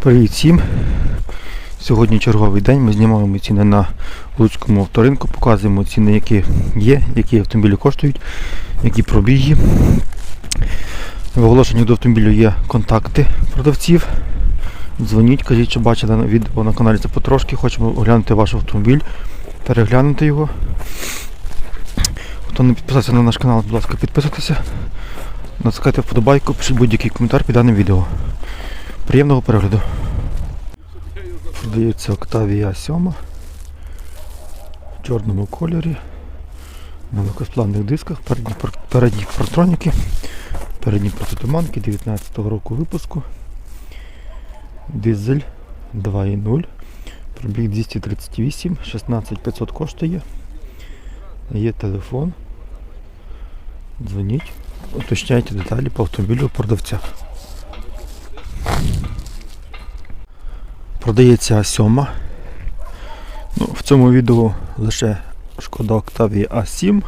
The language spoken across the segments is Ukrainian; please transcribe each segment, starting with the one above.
Привіт всім! Сьогодні черговий день. Ми знімаємо ціни на Луцькому авторинку, показуємо ціни, які є, які автомобілі коштують, які пробіги. В оголошенні до автомобілю є контакти продавців. Дзвоніть, кажіть, що бачили відео на каналі це потрошки. Хочемо оглянути ваш автомобіль, переглянути його. Хто не підписався на наш канал, будь ласка, підписуйтеся. Натискайте вподобайку, пишіть будь-який коментар під даним відео. Приємного перегляду. Продається Octavia 7 в чорному кольорі. На легкосплавних дисках, передні, передні партроніки, передні протитуманки 19-го року випуску. Дизель 2.0. Пробіг 238, 16500 коштує. Є телефон. Дзвоніть, уточняйте деталі по автомобілю продавця. Продається А7. Ну, в цьому відео лише шкода Octavia A7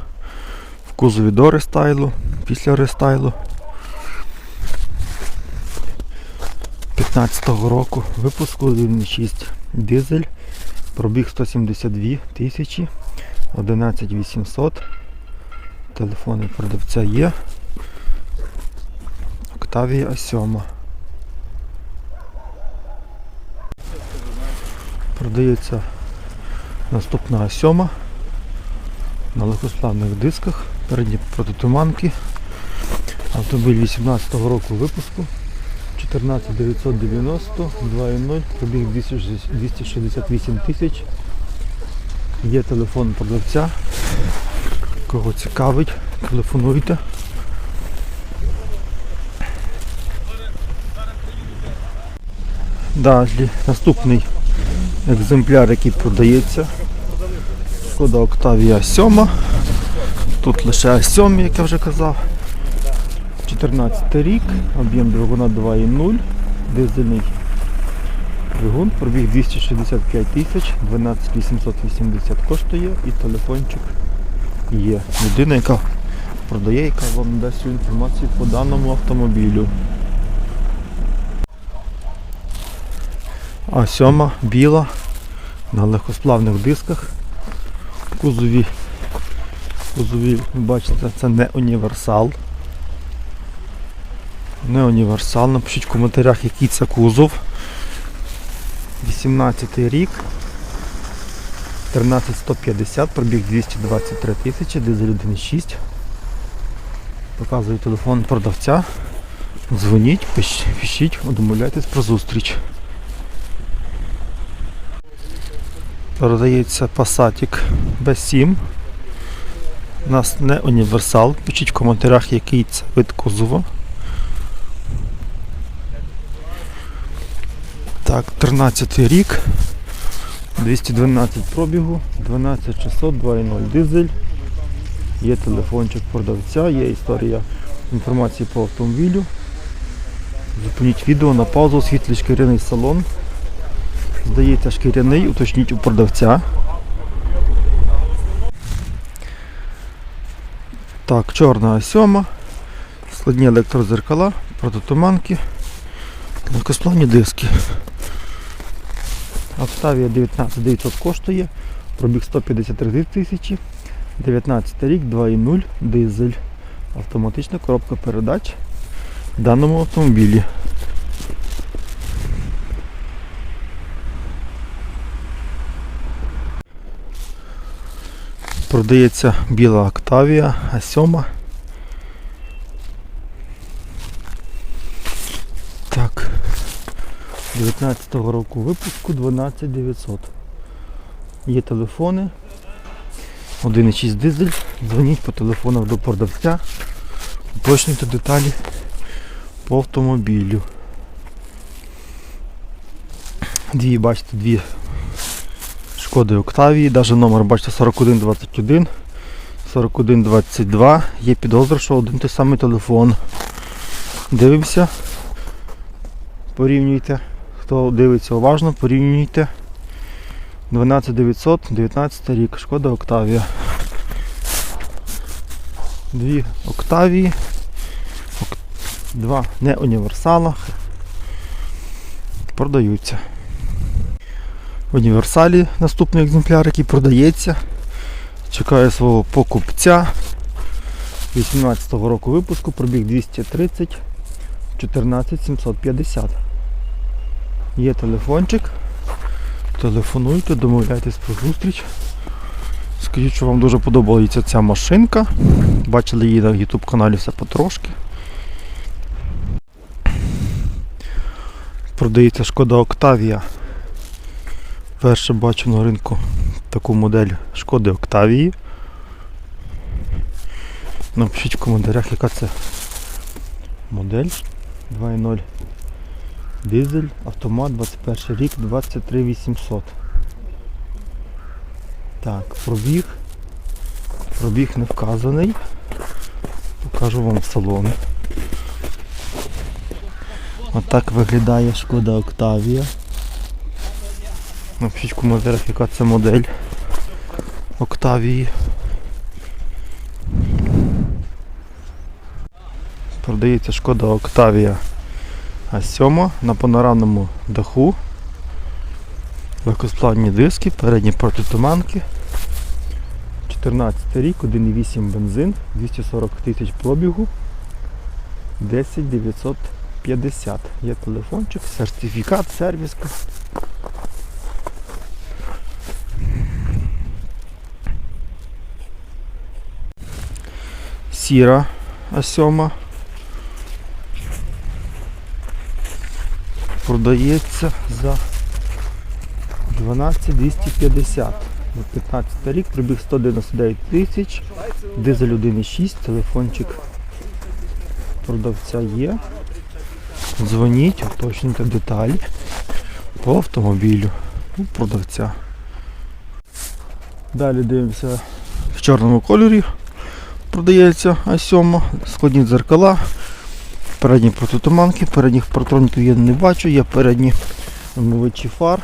в кузові до рестайлу, після рестайлу 15-го року випуску 1.6 дизель, пробіг 172 тисячі, 11800. Телефони продавця є. Octavia A7. Продається наступна А7 на легкосплавних дисках, передні протитуманки. Автомобіль 18-го року випуску. 14990, 2.0, пробіг 268 тисяч. Є телефон продавця. Кого цікавить, телефонуйте. Далі наступний екземпляр, який продається. Шкода Octavia 7. Тут лише А7, як я вже казав. 14 рік, об'єм двигуна 2.0, дизельний двигун, пробіг 265 тисяч, 12880 коштує і телефончик є. Людина, яка продає, яка вам дасть всю інформацію по даному автомобілю. А сьома біла на легкосплавних дисках. Кузові, кузові, бачите, це не універсал. Не універсал. Напишіть в коментарях, який це кузов. 18 рік. 13150, пробіг 223 тисячі, дизель 1.6. Показую телефон продавця. Дзвоніть, пиш- пишіть, домовляйтесь про зустріч. Продається Passatик B7. У нас не універсал. Пишіть в коментарях, який це вид кузова. Так, 13 рік. 212 пробігу, 12600, 2.0 дизель. Є телефончик продавця, є історія інформації по автомобілю. Зупиніть відео на паузу, світлий шкіряний салон. Здається, шкіряний, уточніть у продавця. Так, чорна А7, складні електрозеркала, протитуманки, легкосплавні диски. Octavia 19900 коштує, пробіг 153 тисячі, 19 рік, 2.0, дизель, автоматична коробка передач в даному автомобілі. Продається біла Octavia А7. Так. 19-го року випуску 12900. Є телефони. 1,6 дизель. Дзвоніть по телефонах до продавця. Уточнюйте деталі по автомобілю. Дві, бачите, дві шкоди Октавії, навіть номер бачите 4121, 4122. Є підозра, що один той самий телефон. Дивимося. Порівнюйте. Хто дивиться уважно, порівнюйте. 12900, 19 рік, шкода Октавія. Дві Октавії. Ок- Два не універсала. продаються. В універсалі наступний екземпляр, який продається. Чекає свого покупця. 18-го року випуску, пробіг 230 14 750. Є телефончик. Телефонуйте, домовляйтесь про зустріч. Скажіть, що вам дуже подобається ця машинка. Бачили її на YouTube каналі все потрошки. Продається шкода Октавія. Перше бачу на ринку таку модель шкоди Октавії. Напишіть в коментарях, яка це модель 2.0 дизель, автомат 21 рік, 23 800. Так, пробіг. Пробіг не вказаний. Покажу вам салон. Отак виглядає шкода Октавія. Напишіть в коментарях, яка це модель Октавії. Продається шкода Октавія А7 на панорамному даху. Легкосплавні диски, передні протитуманки. 14 рік, 1,8 бензин, 240 тисяч пробігу, 10 950. Є телефончик, сертифікат, сервіска. Сіра А7. Продається за 12 250. На 15 рік пробіг 199 тисяч, дизель 1,6, телефончик продавця є. Дзвоніть, уточнюйте деталі по автомобілю у продавця. Далі дивимося в чорному кольорі. Продається А7, складні дзеркала, передні протитуманки, передніх протроніків я не бачу, є передні омивачі фар.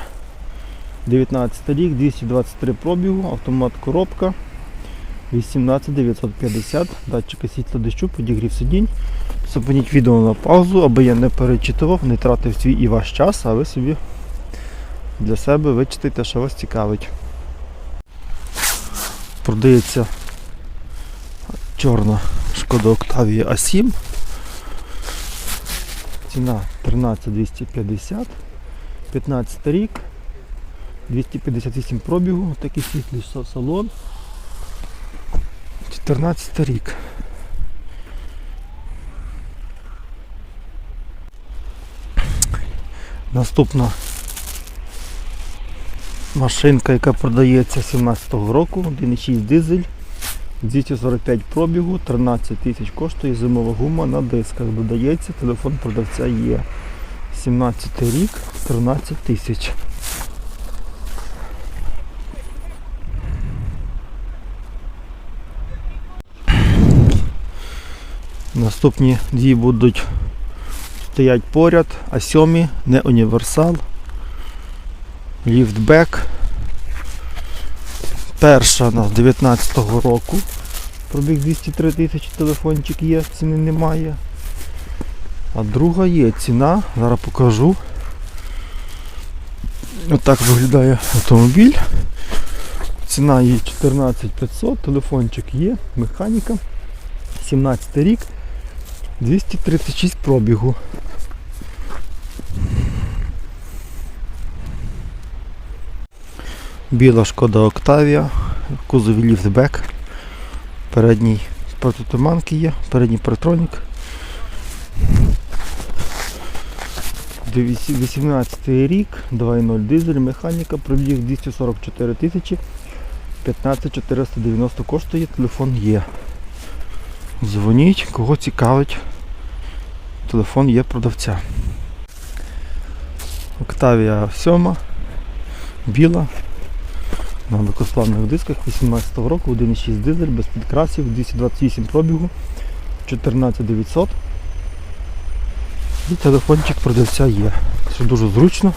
19 рік, 223 пробігу, автомат коробка, 18950, датчики світла дощу, підігрів сидінь. Зупиніть відео на паузу, аби я не перечитував, не тратив свій і ваш час, а ви собі для себе вичитайте, що вас цікавить. Продається чорна шкода Octavia A7. Ціна 13250, 15 рік. 258 пробігу, такий світлий салон. 14 рік. Наступна машинка, яка продається 17-го року, 1,6 дизель, 245 пробігу, 13 тисяч коштує зимова гума на дисках. Додається, телефон продавця є. 17 рік, 13 тисяч. Наступні дві будуть стоять поряд, а сьомі не універсал. Ліфтбек. Перша на 19-го року. Пробіг 203 тисячі телефончик є, ціни немає. А друга є ціна, зараз покажу. Отак виглядає автомобіль. Ціна її 14500, телефончик є, механіка. 17 рік, 236 пробігу. Біла шкода Октавія, кузові ліфтбек. Передній протитуманки є, передній протронік. 18 рік, 2.0 дизель, механіка, пробіг 244 тисячі, 15 490 коштує, телефон є. Дзвоніть, кого цікавить. Телефон є продавця. Октавія 7, біла. На легкосплавних дисках 18 року, 1,6 дизель, без підкрасів, 228 пробігу, 14900. І телефончик продавця є. Це дуже зручно.